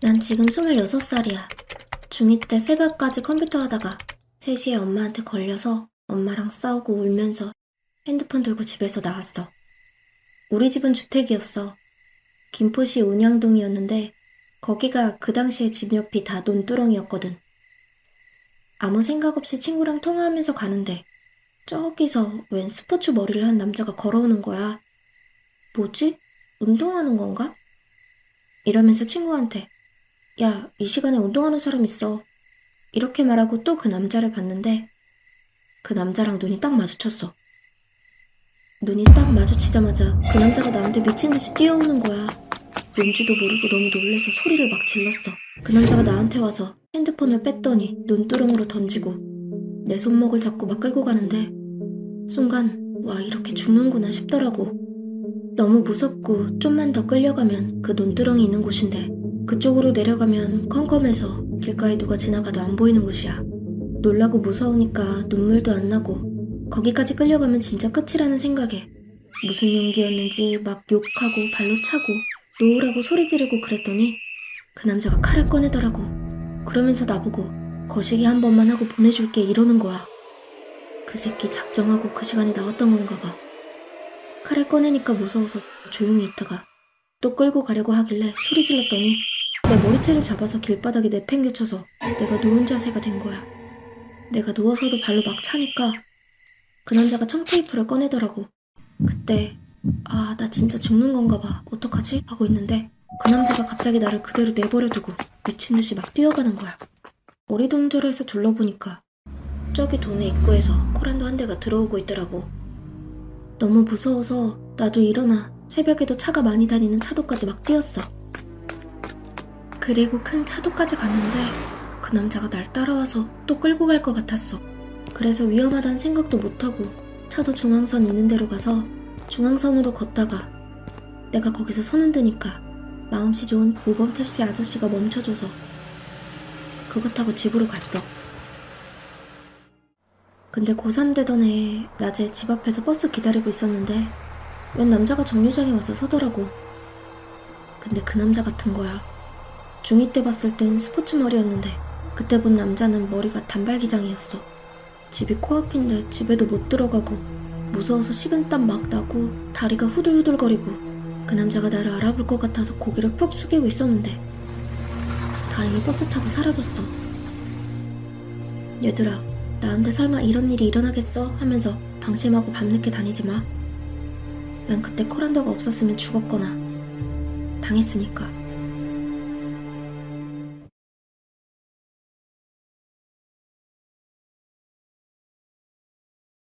난 지금 26살이야. 중2 때 새벽까지 컴퓨터 하다가 3시에 엄마한테 걸려서 엄마랑 싸우고 울면서 핸드폰 들고 집에서 나왔어. 우리 집은 주택이었어. 김포시 운양동이었는데 거기가 그 당시에 집 옆이 다 논두렁이었거든. 아무 생각 없이 친구랑 통화하면서 가는데 저기서 웬 스포츠 머리를 한 남자가 걸어오는 거야. 뭐지? 운동하는 건가? 이러면서 친구한테 야, 이 시간에 운동하는 사람 있어. 이렇게 말하고 또 그 남자를 봤는데 그 남자랑 눈이 딱 마주쳤어. 눈이 딱 마주치자마자 그 남자가 나한테 미친 듯이 뛰어오는 거야. 뭔지도 모르고 너무 놀래서 소리를 막 질렀어. 그 남자가 나한테 와서 핸드폰을 뺐더니 눈두렁으로 던지고 내 손목을 잡고 막 끌고 가는데 순간 와 이렇게 죽는구나 싶더라고. 너무 무섭고 좀만 더 끌려가면 그 논두렁이 있는 곳인데 그쪽으로 내려가면 컴컴해서 길가에 누가 지나가도 안 보이는 곳이야. 놀라고 무서우니까 눈물도 안 나고 거기까지 끌려가면 진짜 끝이라는 생각에 무슨 용기였는지 막 욕하고 발로 차고 놓으라고 소리 지르고 그랬더니 그 남자가 칼을 꺼내더라고. 그러면서 나보고 거시기 한 번만 하고 보내줄게 이러는 거야. 그 새끼 작정하고 그 시간에 나왔던 건가 봐. 칼을 꺼내니까 무서워서 조용히 있다가 또 끌고 가려고 하길래 소리 질렀더니 내 머리채를 잡아서 길바닥에 내팽개쳐서 내가 누운 자세가 된 거야. 내가 누워서도 발로 막 차니까 그 남자가 청테이프를 꺼내더라고. 그때 아, 나 진짜 죽는 건가 봐. 어떡하지? 하고 있는데 그 남자가 갑자기 나를 그대로 내버려두고 미친 듯이 막 뛰어가는 거야. 어리둥절해서 둘러보니까 저기 동네 입구에서 코란도 한 대가 들어오고 있더라고. 너무 무서워서 나도 일어나 새벽에도 차가 많이 다니는 차도까지 막 뛰었어. 그리고 큰 차도까지 갔는데 그 남자가 날 따라와서 또 끌고 갈 것 같았어. 그래서 위험하다는 생각도 못하고 차도 중앙선 있는 데로 가서 중앙선으로 걷다가 내가 거기서 손 흔드니까 마음씨 좋은 모범 택시 아저씨가 멈춰줘서 그거 타고 집으로 갔어. 근데 고3 되던 해 낮에 집 앞에서 버스 기다리고 있었는데 웬 남자가 정류장에 와서 서더라고. 근데 그 남자 같은 거야. 중2 때 봤을 땐 스포츠 머리였는데 그때 본 남자는 머리가 단발기장이었어. 집이 코앞인데 집에도 못 들어가고 무서워서 식은땀 막 나고 다리가 후들후들거리고 그 남자가 나를 알아볼 것 같아서 고개를 푹 숙이고 있었는데 다행히 버스 타고 사라졌어. 얘들아, 나한테 설마 이런 일이 일어나겠어? 하면서 방심하고 밤늦게 다니지 마. 난 그때 코란다가 없었으면 죽었거나 당했으니까.